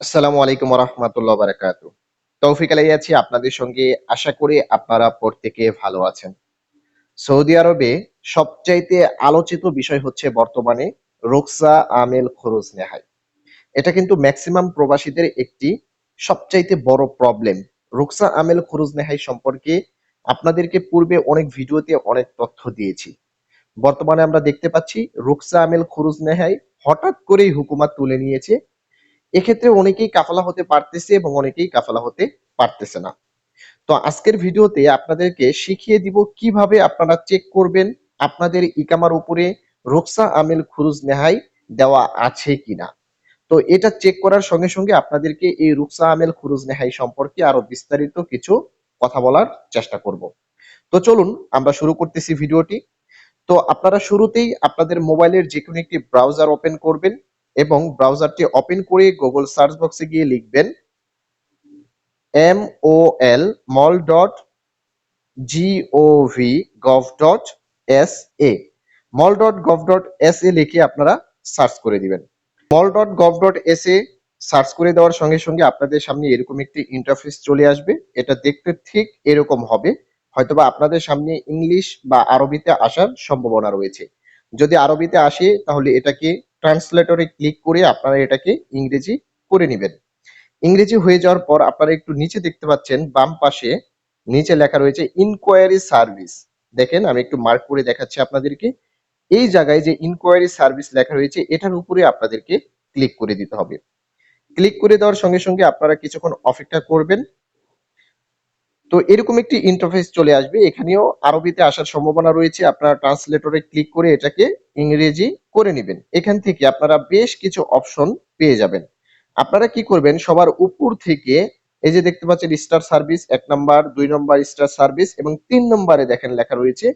আসসালামু আলাইকুম রহমতুল্লাহ বারাকাত তৌফিক আলাই আছি আপনাদের সঙ্গে আশা করি আপনারা প্রত্যেকে ভালো আছেন। সৌদি আরবে সবচাইতে আলোচিত বিষয় হচ্ছে বর্তমানে রোকসা আমেল খরচ নেহাই এটা কিন্তু ম্যাক্সিমাম প্রবাসীদের একটি সবচাইতে বড় প্রবলেম। রোকসা আমেল খরচ নেহাই সম্পর্কে আপনাদেরকে পূর্বে অনেক ভিডিওতে অনেক তথ্য দিয়েছি। বর্তমানে আমরা দেখতে পাচ্ছি রুকসা আমেল খুরুজ নেহাই হঠাৎ করেই হুকুমাত তুলে নিয়েছে এক্ষেত্রে অনেকেই কাফালা হতে পারতেছে এবং অনেকেই কাফালা হতে পারতেছে না। তো আজকের ভিডিওতে আপনাদেরকে শিখিয়ে দিব কীভাবে আপনারা চেক করবেন আপনাদের ইকামার উপরে রোকসা আমেল খুরুজ নেহাই দেওয়া আছে কিনা। তো এটা চেক করার সঙ্গে সঙ্গে আপনাদেরকে এই রুকসা আমেল খুরুজ নেহাই সম্পর্কে আরও বিস্তারিত কিছু কথা বলার চেষ্টা করব। তো চলুন আমরা শুরু করতেছি ভিডিওটি। তো আপনারা শুরুতেই আপনাদের মোবাইলের যে কোনো একটি ব্রাউজার ওপেন করবেন। এবং ব্রাউজারটি ওপেন করে গুগল সার্চ বক্সে গিয়ে লিখবেন M O L mol dot GOV gov dot S A mol dot gov dot S A লিখে আপনারা সার্চ করে দিবেন। Mol dot gov dot S A search করে দেওয়ার সঙ্গে সঙ্গে আপনাদের সামনে এরকম একটি ইন্টারফেস চলে আসবে। এটা দেখতে ঠিক এরকম হবে। হয়তোবা আপনাদের সামনে ইংলিশ বা আরবিতে আসার সম্ভাবনা রয়েছে। যদি আরবিতে আসে, তাহলে এটাকে ট্রান্সলেটরে ক্লিক করে আপনারা এটাকে ইংরেজি করে নেবেন। ইংরেজি হয়ে যাওয়ার পর আপনারা একটু নিচে দেখতে পাচ্ছেন, বাম পাশে নিচে লেখা রয়েছে ইনকোয়ারি সার্ভিস দেখেন, আমি একটু মার্ক করে দেখাচ্ছি আপনাদেরকে। এই জায়গায় যে ইনকোয়ারি সার্ভিস লেখা রয়েছে, এটার উপরে আপনাদেরকে ক্লিক করে দিতে হবে। ক্লিক করে দেওয়ার সঙ্গে সঙ্গে আপনারা কিছুক্ষণ অপেক্ষা করবেন। তো এরকম একটি ইন্টারফেস চলে আসবে। এখানেও আরবিতে আসার সম্ভাবনা রয়েছে। আপনারা ট্রান্সলেটরে ক্লিক করে এটাকে ইংরেজি করে নেবেন। এখান থেকে আপনারা বেশ কিছু অপশন পেয়ে যাবেন। আপনারা কি করবেন? সবার উপর থেকে এই যে দেখতে পাচ্ছেন স্টার সার্ভিস এক নাম্বার দুই নম্বর স্টার সার্ভিস এবং তিন নম্বরে দেখেন লেখা রয়েছে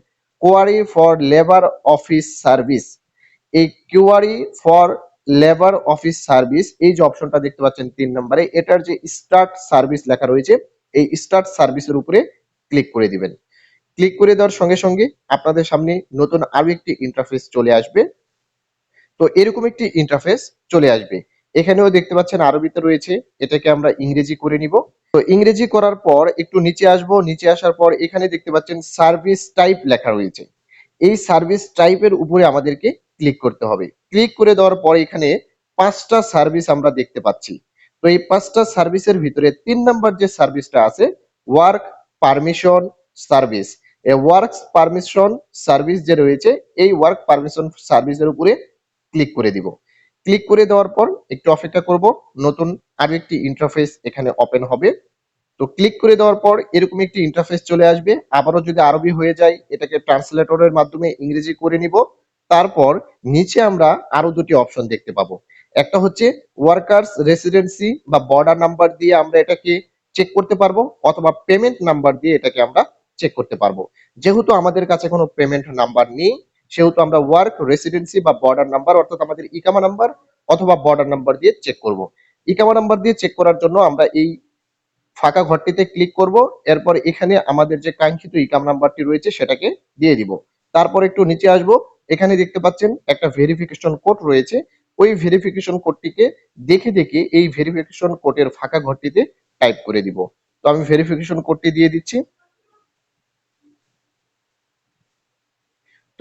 query for labour office service এই query for labour office service এই যে অপশনটা দেখতে পাচ্ছেন তিন নম্বরে এটার যে স্টার্ট সার্ভিস লেখা রয়েছে এই স্টার্ট সার্ভিসের উপরে ক্লিক করে দিবেন। ক্লিক করে দেওয়ার সঙ্গে সঙ্গে আপনাদের সামনে নতুন আরও একটি ইন্টারফেস চলে আসবে। তো এরকম একটি ইন্টারফেস চলে আসবে। এখানেও দেখতে পাচ্ছেন আরবিতে রয়েছে, এটাকে আমরা ইংরেজি করে নিব। তো ইংরেজি করার পর একটু নিচে আসব। নিচে আসার পর এখানে দেখতে পাচ্ছেন সার্ভিস টাইপ লেখা রয়েছে। এই সার্ভিস টাইপের উপরে আমাদেরকে ক্লিক করতে হবে। ক্লিক করে দেওয়ার পর এখানে পাঁচটা সার্ভিস আমরা দেখতে পাচ্ছি। তো এই পাঁচটা সার্ভিসের ভিতরে তিন নাম্বার যে সার্ভিসটা আছে ওয়ার্ক পারমিশন সার্ভিস এই ওয়ার্ক পারমিশন সার্ভিস যে রয়েছে, এই ওয়ার্ক পারমিশন সার্ভিসের উপরে ক্লিক করে দিব। ক্লিক করে দেওয়ার পর একটু অপেক্ষা করব, নতুন আরও একটি ইন্টারফেস এখানে ওপেন হবে। তো ক্লিক করে দেওয়ার পর এরকম একটি ইন্টারফেস চলে আসবে। আবারও যদি আরবি হয়ে যায়, এটাকে ট্রান্সলেটরের মাধ্যমে ইংরেজি করে নিব। তারপর নিচে আমরা আরও দুটি অপশন দেখতে পাবো। একটা হচ্ছে ওয়ার্কার্স রেসিডেন্সি বা বর্ডার নাম্বার দিয়ে আমরা এটাকে চেক করতে পারব, অথবা পেমেন্ট নাম্বার দিয়ে এটাকে আমরা চেক করতে পারব। যেহেতু আমাদের কাছে কোনো পেমেন্ট নাম্বার নেই, সেহেতু আমরা ওয়ার্ক রেসিডেন্সি বা বর্ডার নাম্বার অর্থাৎ আমাদের ইকামা নাম্বার অথবা বর্ডার নাম্বার দিয়ে চেক করব। ইকামা নাম্বার দিয়ে চেক করার জন্য আমরা এই ফাঁকা ঘরটিতে ক্লিক করব, এরপর এখানে আমাদের যে কাঙ্ক্ষিত ইকাম নাম্বারটি রয়েছে সেটাকে দিয়ে দিব। তারপর একটু নিচে আসব, এখানে দেখতে পাচ্ছেন একটা ভেরিফিকেশন কোড রয়েছে ওই ভেরিফিকেশন কোডটিকে দেখে দেখে এই ভেরিফিকেশন কোডের ফাঁকা ঘরটিতে টাইপ করে দিব। তো আমি ভেরিফিকেশন কোডটি দিয়ে দিচ্ছি।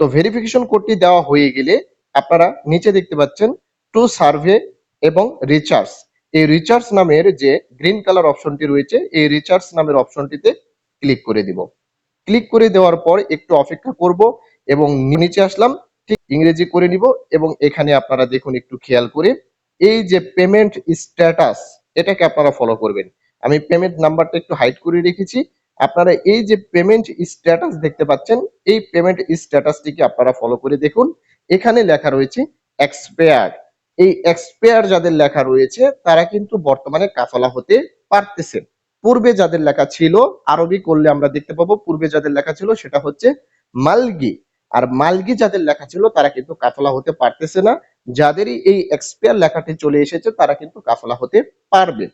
তো ভেরিফিকেশন কোডটি দেওয়া হয়ে গেলে আপনারা নিচে দেখতে পাচ্ছেন টু সার্ভে এবং রিচার্জ এই রিচার্জ নামের যে গ্রিন কালার অপশনটি রয়েছে, এই রিচার্জ নামের অপশনটিতে ক্লিক করে দিব। ক্লিক করে দেওয়ার পর একটু অপেক্ষা করব এবং নিচে আসলাম। ঠিক ইংরেজি করে নিব এবং এখানে আপনারা দেখুন একটু খেয়াল করে, এই যে পেমেন্ট স্ট্যাটাস এটাকে আপনারা ফলো করবেন। আমি পেমেন্ট নাম্বারটা একটু হাইড করে রেখেছি। আপনারা এই যে পেমেন্ট স্ট্যাটাস দেখতে পাচ্ছেন, এই পেমেন্ট স্ট্যাটাসটিকে আপনারা ফলো করে দেখুন। এখানে লেখা রয়েছে এক্সপায়ার এই এক্সপায়ার যাদের লেখা রয়েছে, তারা কিন্তু বর্তমানে কাফালা হতে পারতেছেন পূর্বে যাদের লেখা ছিল, আরবি করলে আমরা দেখতে পাবো, পূর্বে যাদের লেখা ছিল, সেটা হচ্ছে মালগি। আর মালগি যাদের লেখা ছিল, তারা কিন্তু কাফলা হতে পারতেছে না। যাদেরই এই এক্সপায়ার লেখাটি চলে এসেছে, তারা কিন্তু কাফলা হতে পারবে।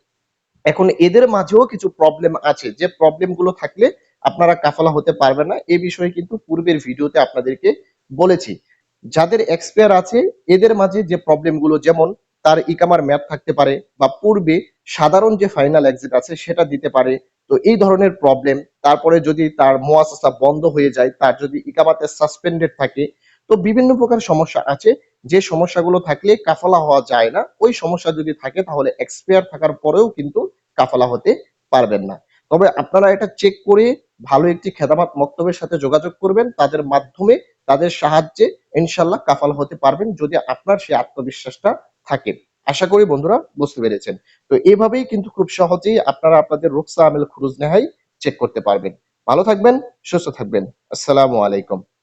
এখন এদের মাঝেও কিছু প্রবলেম আছে। যে প্রবলেমগুলো থাকলে আপনারা কাফলা হতে পারবে না। এ বিষয়ে কিন্তু পূর্বের ভিডিওতে আপনাদেরকে বলেছি। যাদের এক্সপায়ার আছে, এদের মাঝে যে প্রবলেমগুলো যেমন তার ইকামার ম্যাপ থাকতে পারে বা পূর্বে সাধারণ যে ফাইনাল এক্সিট আছে, সেটা দিতে পারে। তো এই ধরনের প্রবলেম তারপরে যদি তার মোয়াসাসা বন্ধ হয়ে যায়, তার যদি ইকামাতে সাসপেন্ডেড থাকে, তো বিভিন্ন প্রকার সমস্যা আছে। যে সমস্যাগুলো থাকলে কাফালা হওয়া যায় না। ওই সমস্যা যদি থাকে, তাহলে এক্সপায়ার থাকার পরেও কিন্তু কাফালা হতে পারবেন না। তবে আপনারা এটা চেক করে ভালো একটি খেদামাত মক্তবের সাথে যোগাযোগ করবেন। তাদের মাধ্যমে তাদের সাহায্যে ইনশাল্লাহ কাফাল হতে পারবেন, যদি আপনার সেই আত্মবিশ্বাসটা থাকে। আশা করি বন্ধুরা বুঝতে পেরেছেন। তো এভাবেই কিন্তু খুব সহজেই আপনারা আপনাদের রুকসা আমেল খুরুজ নেহাই চেক করতে পারবেন। ভালো থাকবেন, সুস্থ থাকবেন। আসসালামু আলাইকুম।